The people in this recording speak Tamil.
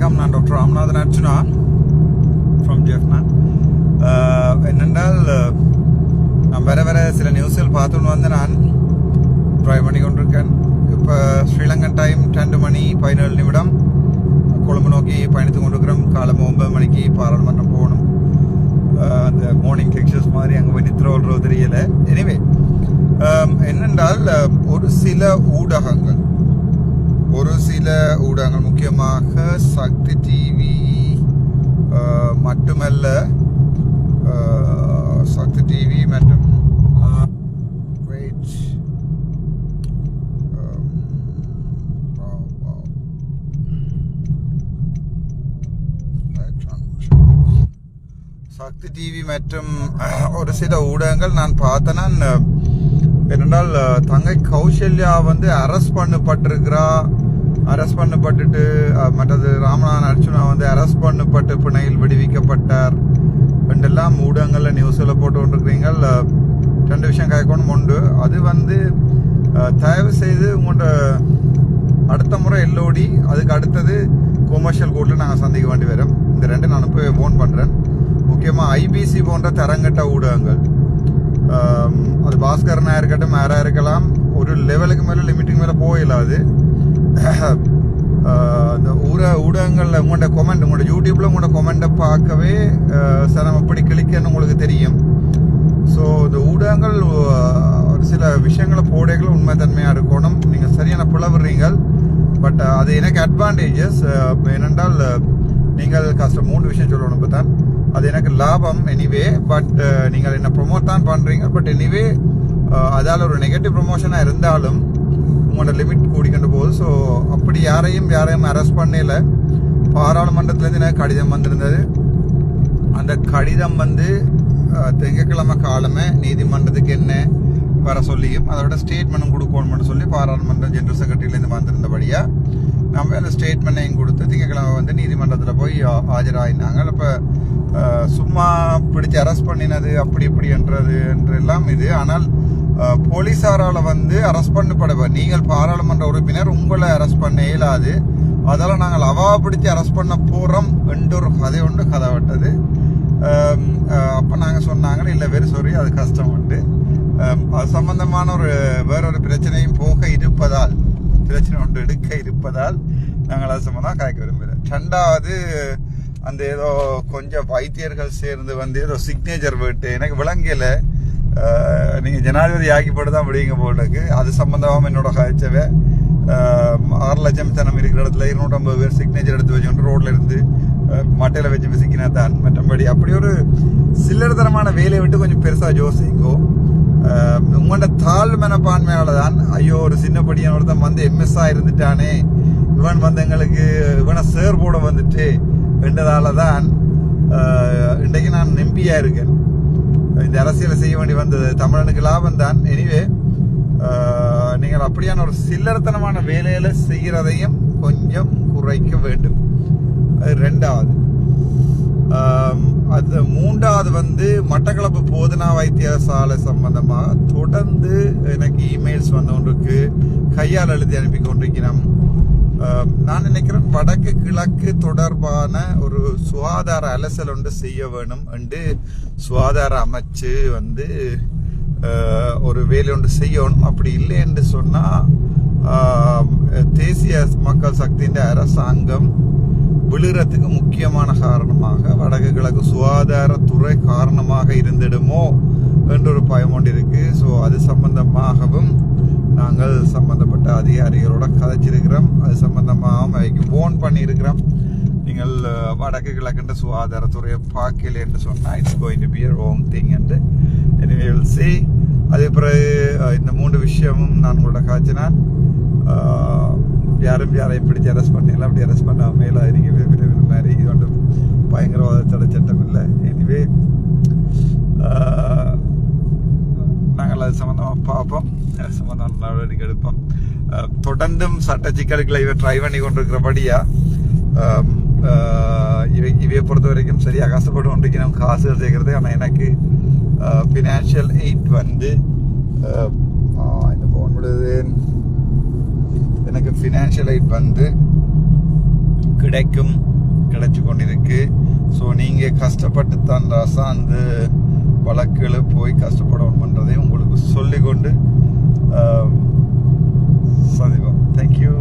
வணக்கம் நான் டாக்டர் ராமநாதன் அர்ச்சுனா ஃப்ரம் ஜெஃப்னா என்னென்றால் நான் வேற வேறு சில நியூஸ்கள் பார்த்துன்னு வந்து நான். ட்ரைவ் பண்ணி கொண்டிருக்கேன். இப்போ ஸ்ரீலங்கன் டைம் ரெண்டு மணி பதினேழு நிமிடம். கொழும்பு நோக்கி பயணித்து கொண்டிருக்கிறோம். காலம் ஒன்பது மணிக்கு பாராளுமன்றம் போகணும். அந்த மார்னிங் லெக்சர்ஸ் மாதிரி அங்கே போய் நித்திர தெரியலை. எனிவே என்னென்றால் ஒரு சில ஊடகங்கள். ஒரு சில ஊடகங்கள் முக்கியமாக சக்தி டிவி மட்டுமல்ல சக்தி டிவி மற்றும் சக்தி டிவி மற்றும் ஒரு சில ஊடகங்கள் நான் பார்த்தேன்னா ஏனென்றால் தங்கை கௌசல்யா வந்து அரெஸ்ட் பண்ணப்பட்டிருக்கிறா. அரெஸ்ட் பண்ணப்பட்டுட்டு மற்றது ராமநாதன் அர்ஜுனா வந்து அரெஸ்ட் பண்ணப்பட்டு பிணையில் விடுவிக்கப்பட்டார். ரெண்டெல்லாம் ஊடகங்களில் நியூஸில் போட்டு கொண்டிருக்கிறீங்க ரெண்டு விஷயம் கேட்கணும் உண்டு. அது வந்து தயவு செய்து உங்களோட அடுத்த முறை எல்ஓடி அதுக்கு அடுத்தது கொமர்ஷியல் கோர்ட்டில் நாங்கள் சந்திக்க வேண்டி வரும். இந்த ரெண்டு நான் போய் ஃபோன் பண்ணுறேன் முக்கியமாக ஐபிசி போன்ற தரங்கட்ட ஊடகங்கள். அது பாஸ்கரனாக இருக்கட்டும் யாராக இருக்கலாம் ஒரு லெவலுக்கு மேலே லிமிட்டுக்கு மேலே போயிடாது இந்த ஊர ஊடகங்களில் உங்களோட கொமெண்ட் உங்களோட யூடியூப்பில் உங்களோட கொமெண்ட்டை பார்க்கவே சார் சிரமம் எப்படி கிளிக்கன்னு உங்களுக்கு தெரியும் ஸோ இந்த ஊடகங்கள் ஒரு சில விஷயங்களை போடைகள் உண்மைத்தன்மையாக இருக்கணும் நீங்கள் சரியான பிளவுறீங்க பட் அது எனக்கு அட்வான்டேஜஸ் ஏனென்றால் நீங்கள் கஷ்டம் மூணு விஷயம் சொல்லணும் இப்போ தான் அது எனக்கு லாபம் எனிவே பட் uh, நீங்கள் என்ன ப்ரொமோட் தான் பண்ணுறீங்க பட் எனிவே uh, அதால் ஒரு நெகட்டிவ் ப்ரொமோஷனாக இருந்தாலும் உங்களோட லிமிட் கூடிக்கொண்டு போகுது. ஸோ அப்படி யாரையும் யாரையும் அரெஸ்ட் பண்ணல பாராளுமன்றத்துலேருந்து எனக்கு கடிதம் வந்திருந்தது. அந்த கடிதம் வந்து uh, திங்கக்கிழமை காலமே நீதிமன்றத்துக்கு என்ன வர சொல்லியும் அதோட ஸ்டேட்மெண்ட்டும் கொடுக்கணும்னு சொல்லி பாராளுமன்றம் ஜெனரல் செக்ரட்டரியிலேருந்து வந்திருந்தபடியாக நம்ம அந்த ஸ்டேட்மெண்ட்டையும் கொடுத்து திங்கக்கிழமை வந்து நீதிமன்றத்தில் போய் ஆஜராயினாங்க. இப்போ சும்மா பிடிச்சு அரெஸ்ட் பண்ணினது அப்படி இப்படி என்றது என்றெல்லாம் இது. ஆனால் போலீஸாரால் வந்து அரெஸ்ட் பண்ணப்பட நீங்கள் பாராளுமன்ற உறுப்பினர் உங்களை அரெஸ்ட் பண்ண இயலாது. அதெல்லாம் நாங்கள் அவா பிடிச்சி அரெஸ்ட் பண்ண போகிறோம் என்ற கதை ஒன்று கதை விட்டது. அப்போ நாங்கள் அப்ப இல்லை சொன்னாங்க சொல்லி அது கஷ்டம் உண்டு. அது சம்பந்தமான ஒரு வேறொரு பிரச்சனையும் போக இருப்பதால் பிரச்சனை ஒன்று எடுக்க இருப்பதால் நாங்கள் அது காய்க்க விரும்புகிறேன் ரெண்டாவது அந்த ஏதோ கொஞ்சம் வைத்தியர்கள் சேர்ந்து வந்து ஏதோ சிக்னேச்சர் போயிட்டு எனக்கு விளங்கலை. நீங்கள் ஜனாதிபதி ஆக்கிப்பட்டு தான் விடுவீங்க போட்டுக்கு அது சம்மந்தமாக என்னோட காய்ச்சவே ஆறு லட்சம் தனம் இருக்கிற இடத்துல இருநூற்றம்பது பேர் சிக்னேச்சர் எடுத்து வச்சுட்டு ரோட்டில் இருந்து மட்டையில் வச்சு விசிக்கினா தான் மற்றபடி அப்படி ஒரு சில்லறத்தனமான வேலையை விட்டு கொஞ்சம் பெருசாக யோசிங்கோ. உங்களோட தாழ் தான் ஐயோ ஒரு சின்ன படியான ஒருத்தன் வந்து எம்எஸ்ஆ இருந்துட்டானே. இவன் வந்து எங்களுக்கு இவனை சேர் போட வந்துட்டு என்றதால தான் இன்றைக்கு நான் நம்பியாக இருக்கேன். இந்த அரசியலை செய்ய வேண்டி வந்தது தமிழனுக்கு லாபம் தான் எனிவே நீங்கள் அப்படியான ஒரு சில்லறத்தனமான வேலையில் செய்கிறதையும் கொஞ்சம் குறைக்க வேண்டும். அது ரெண்டாவது. அது மூன்றாவது வந்து மட்டக்களப்பு போதனா வைத்தியசாலை சம்பந்தமாக தொடர்ந்து எனக்கு இமெயில்ஸ் வந்து கொண்டிருக்கு கையால் எழுதி அனுப்பி கொண்டிருக்கிறோம் நான் நினைக்கிறேன் வடக்கு கிழக்கு தொடர்பான ஒரு சுகாதார அலசல் ஒன்று செய்ய வேணும் என்று சுகாதார அமைச்சு வந்து ஒரு வேலை ஒன்று செய்யணும். அப்படி இல்லை என்று சொன்னால் தேசிய மக்கள் சக்தியின் அரசாங்கம் விழுறதுக்கு முக்கியமான காரணமாக வடக்கு கிழக்கு சுகாதாரத்துறை காரணமாக இருந்திடுமோ என்று ஒரு பயம் ஒன்று இருக்குது ஸோ அது சம்பந்தமாகவும் நாங்கள் சம்பந்தப்பட்ட அதிகாரிகளோட கதைச்சிருக்கிறோம். அது சம்பந்தமாகவும் அதுக்கு ஃபோன் பண்ணியிருக்கிறோம். நீங்கள் வடக்கு கிழக்குன்ற சுகாதாரத்துறையை பார்க்கல என்று சொன்னால் it's going to be wrong thing என்று. எனவே வில் சி அதே பிறகு இந்த மூன்று விஷயமும் நான் உங்களோட காய்ச்சினான் யாரும் யாரையும் பிடிச்சி அரெஸ்ட் பண்ணல. அப்படி அரெஸ்ட் பண்ணாம மேலே நீங்கள் விரும்பின மாதிரி இது ஒன்றும் பயங்கரவாத தடை சட்டம் இல்லை எனிவே நாங்கள் அது சம்மந்தமாக பார்ப்போம் அது நடவடிக்கை எடுப்போம். Uh, தொடர்ந்தும் சட்ட சிக்கல்களை இவை ட்ரை பண்ணி கொண்டிருக்கிறபடியா um, uh, இவை இவையை பொறுத்த வரைக்கும் சரியாக கஷ்டப்பட்டு கொண்டிருக்கிறோம். காசுகள் சேர்க்கறது ஆனால் எனக்கு uh, ஃபினான்ஷியல் எயிட் வந்து என்ன ஆஹ், இந்த எனக்கு ஃபினான்ஷியல் எயிட் வந்து கிடைக்கும் கிடைச்சி கொண்டிருக்கு. ஸோ நீங்கள் கஷ்டப்பட்டு தான் ராசா அந்த வழக்குகளை போய் கஷ்டப்படணும் பண்ணுறதையும் உங்களுக்கு சொல்லிக்கொண்டு சதிவம் தேங்க்யூ